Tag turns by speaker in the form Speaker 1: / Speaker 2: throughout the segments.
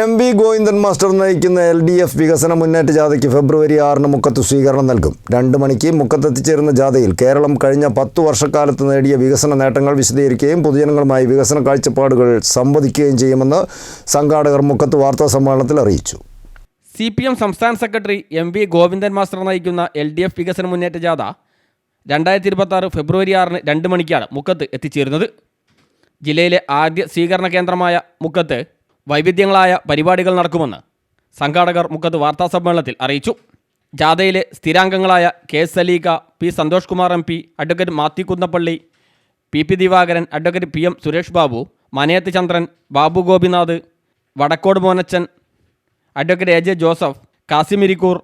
Speaker 1: M V Govindan master നയിക്കുന്ന L D F വികസന മുന്നേറ്റ ജാഥയ്ക്ക് ഫെബ്രുവരി ആറിന് മുക്കത്ത് സ്വീകരണം നൽകും. രണ്ട് മണിക്ക് മുക്കത്തെത്തിച്ചേരുന്ന ജാഥയിൽ കേരളം കഴിഞ്ഞ പത്തു വർഷക്കാലത്ത് നേടിയ വികസന നേട്ടങ്ങൾ വിശദീകരിക്കുകയും പൊതുജനങ്ങളുമായി വികസന കാഴ്ചപ്പാടുകൾ സംവദിക്കുകയും ചെയ്യുമെന്ന് സംഘാടകർ മുക്കത്ത് വാർത്താ സമ്മേളനത്തിൽ അറിയിച്ചു.
Speaker 2: സി പി എം സംസ്ഥാന secretary M V Govindan master നയിക്കുന്ന എൽ ഡി എഫ് വികസന മുന്നേറ്റ ജാഥ രണ്ടായിരത്തി ഇരുപത്തി ഫെബ്രുവരി ആറിന് രണ്ട് മണിക്കാണ് മുക്കത്ത് എത്തിച്ചേരുന്നത്. ജില്ലയിലെ ആദ്യ സ്വീകരണ കേന്ദ്രമായ മുക്കത്ത് വൈവിധ്യങ്ങളായ പരിപാടികൾ നടക്കുമെന്ന് സംഘാടകർ മുഖത്ത് വാർത്താസമ്മേളനത്തിൽ അറിയിച്ചു. ജാഥയിലെ സ്ഥിരാംഗങ്ങളായ K S Saleekha P Santhosh Kumar M P advocate Mathew Kunnappally P P Divakaran advocate P M Suresh Babu Manayath Chandran Babu Gopinath Vadakkode Monachan advocate A J Joseph Kasimirikkur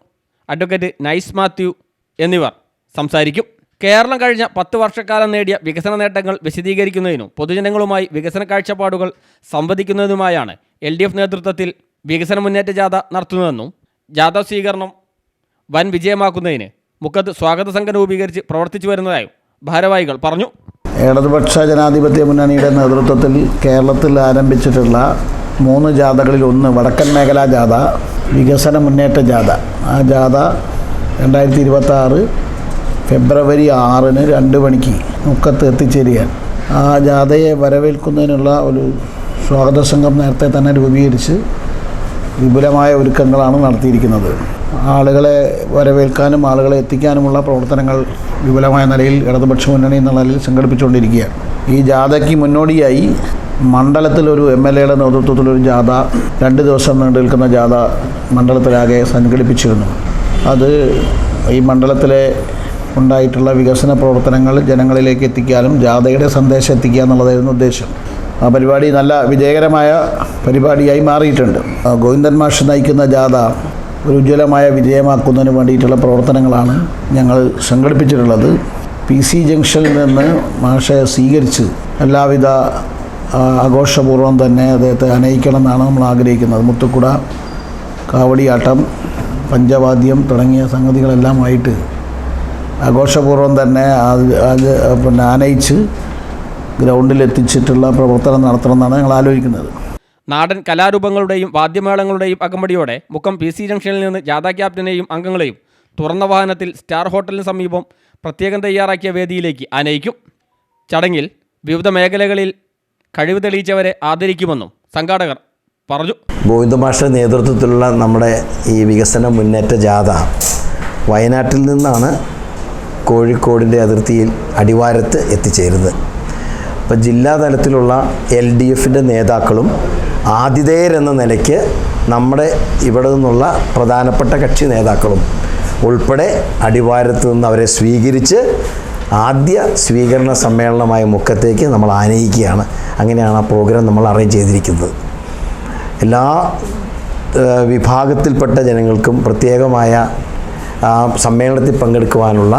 Speaker 2: advocate Nice Mathew എന്നിവർ സംസാരിക്കും. കേരളം കഴിഞ്ഞ പത്ത് വർഷക്കാലം നേടിയ വികസന നേട്ടങ്ങൾ വിശദീകരിക്കുന്നതിനും പൊതുജനങ്ങളുമായി വികസന കാഴ്ചപ്പാടുകൾ സംവദിക്കുന്നതിനുമായാണ് എൽ ഡി എഫ് നേതൃത്വത്തിൽ വികസന മുന്നേറ്റ ജാഥ നടത്തുന്നതെന്നും ജാഥ സ്വീകരണം വൻ വിജയമാക്കുന്നതിന് മുക്കത്ത് സ്വാഗത സംഘം രൂപീകരിച്ച് പ്രവർത്തിച്ചു വരുന്നതായും ഭാരവാഹികൾ പറഞ്ഞു.
Speaker 3: ഇടതുപക്ഷ ജനാധിപത്യ മുന്നണിയുടെ നേതൃത്വത്തിൽ കേരളത്തിൽ ആരംഭിച്ചിട്ടുള്ള മൂന്ന് ജാഥകളിൽ ഒന്ന് വടക്കൻ മേഖലാ ജാഥ വികസന മുന്നേറ്റ ജാഥ. ആ ജാഥ രണ്ടായിരത്തി ഇരുപത്തി ഫെബ്രുവരി ആറിന് രണ്ട് മണിക്ക് മുക്കത്ത് എത്തിച്ചേരുകയാണ്. ആ ജാഥയെ വരവേൽക്കുന്നതിനുള്ള ഒരു സ്വാഗത സംഘം നേരത്തെ തന്നെ രൂപീകരിച്ച് വിപുലമായ ഒരുക്കങ്ങളാണ് നടത്തിയിരിക്കുന്നത്. ആളുകളെ വരവേൽക്കാനും ആളുകളെ എത്തിക്കാനുമുള്ള പ്രവർത്തനങ്ങൾ വിപുലമായ നിലയിൽ ഇടതുപക്ഷ മുന്നണി എന്നുള്ള നിലയിൽ സംഘടിപ്പിച്ചുകൊണ്ടിരിക്കുകയാണ്. ഈ ജാഥയ്ക്ക് മുന്നോടിയായി മണ്ഡലത്തിലൊരു എം എൽ എയുടെ നേതൃത്വത്തിലൊരു ജാഥ രണ്ട് ദിവസം നീണ്ടു നിൽക്കുന്ന ജാഥ മണ്ഡലത്തിലാകെ സംഘടിപ്പിച്ചിരുന്നു. അത് ഈ മണ്ഡലത്തിലെ ഉണ്ടായിട്ടുള്ള വികസന പ്രവർത്തനങ്ങൾ ജനങ്ങളിലേക്ക് എത്തിക്കാനും ജാഥയുടെ സന്ദേശം എത്തിക്കുക എന്നുള്ളതായിരുന്നു ഉദ്ദേശം. പരിപാടി നല്ല വിജയകരമായ പരിപാടിയായി മാറിയിട്ടുണ്ട്. ഗോവിന്ദൻ മാഷ് നയിക്കുന്ന ജാഥ ഒരു ഉജ്ജ്വലമായ വിജയമാക്കുന്നതിന് വേണ്ടിയിട്ടുള്ള പ്രവർത്തനങ്ങളാണ് ഞങ്ങൾ സംഘടിപ്പിച്ചിട്ടുള്ളത്. പി സി ജംഗ്ഷനിൽ നിന്ന് മാഷെ സ്വീകരിച്ച് എല്ലാവിധ ആ, ആഘോഷപൂർവം തന്നെ അദ്ദേഹത്തെ അനയിക്കണമെന്നാണ് നമ്മൾ ആഗ്രഹിക്കുന്നത്. മുത്തുക്കുട കാവടിയാട്ടം പഞ്ചവാദ്യം തുടങ്ങിയ സംഗതികളെല്ലാമായിട്ട് ആഘോഷപൂർവം തന്നെ പിന്നെ ആനയിച്ച് ഗ്രൗണ്ടിൽ എത്തിച്ചിട്ടുള്ള പ്രവർത്തനം നടത്തണമെന്നാണ് ഞങ്ങൾ ആലോചിക്കുന്നത്.
Speaker 2: നാടൻ കലാരൂപങ്ങളുടെയും വാദ്യമേളങ്ങളുടെയും അകമ്പടിയോടെ മുഖം പി സി ജംഗ്ഷനിൽ നിന്ന് ജാഥ ക്യാപ്റ്റനെയും അംഗങ്ങളെയും തുറന്ന വാഹനത്തിൽ സ്റ്റാർ ഹോട്ടലിന് സമീപം പ്രത്യേകം തയ്യാറാക്കിയ വേദിയിലേക്ക് ആനയിക്കും ചടങ്ങിൽ വിവിധ മേഖലകളിൽ കഴിവ് തെളിയിച്ചവരെ ആദരിക്കുമെന്നും സംഘാടകർ പറഞ്ഞു.
Speaker 4: ഗോവിന്ദമാഷ നേതൃത്വത്തിലുള്ള നമ്മുടെ ഈ വികസന മുന്നേറ്റ ജാഥ വയനാട്ടിൽ നിന്നാണ് കോഴിക്കോടിന്റെ അതിർത്തിയിൽ അടിവാരത്ത് എത്തിച്ചേരുന്നത്. അപ്പോൾ ജില്ലാ തലത്തിലുള്ള എൽ ഡി എഫിന്റെ നേതാക്കളും ആതിഥേയരെന്ന നിലയ്ക്ക് നമ്മുടെ ഇവിടെ നിന്നുള്ള പ്രധാനപ്പെട്ട കക്ഷി നേതാക്കളും ഉൾപ്പെടെ അടിവാരത്ത് നിന്ന് അവരെ സ്വീകരിച്ച് ആദ്യ സ്വീകരണ സമ്മേളനമായ മുക്കത്തേക്ക് നമ്മൾ ആനയിക്കുകയാണ്. അങ്ങനെയാണ് ആ പ്രോഗ്രാം നമ്മൾ അറേഞ്ച് ചെയ്തിരിക്കുന്നത്. എല്ലാ വിഭാഗത്തിൽപ്പെട്ട ജനങ്ങൾക്കും പ്രത്യേകമായ സമ്മേളനത്തിൽ പങ്കെടുക്കുവാനുള്ള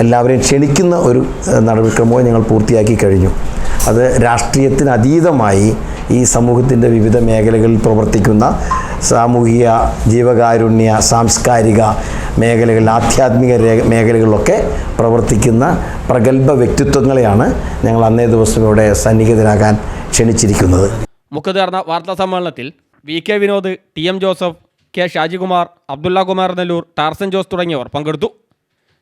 Speaker 4: എല്ലാവരെയും ക്ഷണിക്കുന്ന ഒരു നടപടിക്രമവും ഞങ്ങൾ പൂർത്തിയാക്കി കഴിഞ്ഞു. അത് രാഷ്ട്രീയത്തിന് അതീതമായി ഈ സമൂഹത്തിന്റെ വിവിധ മേഖലകളിൽ പ്രവർത്തിക്കുന്ന സാമൂഹിക ജീവകാരുണ്യ സാംസ്കാരിക മേഖലകളിൽ ആധ്യാത്മിക മേഖലകളിലൊക്കെ പ്രവർത്തിക്കുന്ന പ്രഗത്ഭ വ്യക്തിത്വങ്ങളെയാണ് ഞങ്ങൾ അന്നേ ദിവസം ഇവിടെ സന്നിഹിതരാകാൻ ക്ഷണിച്ചിരിക്കുന്നത്.
Speaker 2: മുഖത്ത് വാർത്താ സമ്മേളനത്തിൽ V K Vinod T M Joseph K Shajikumar Abdulla Kumar Nellur Tarzan Jose തുടങ്ങിയവർ പങ്കെടുത്തു.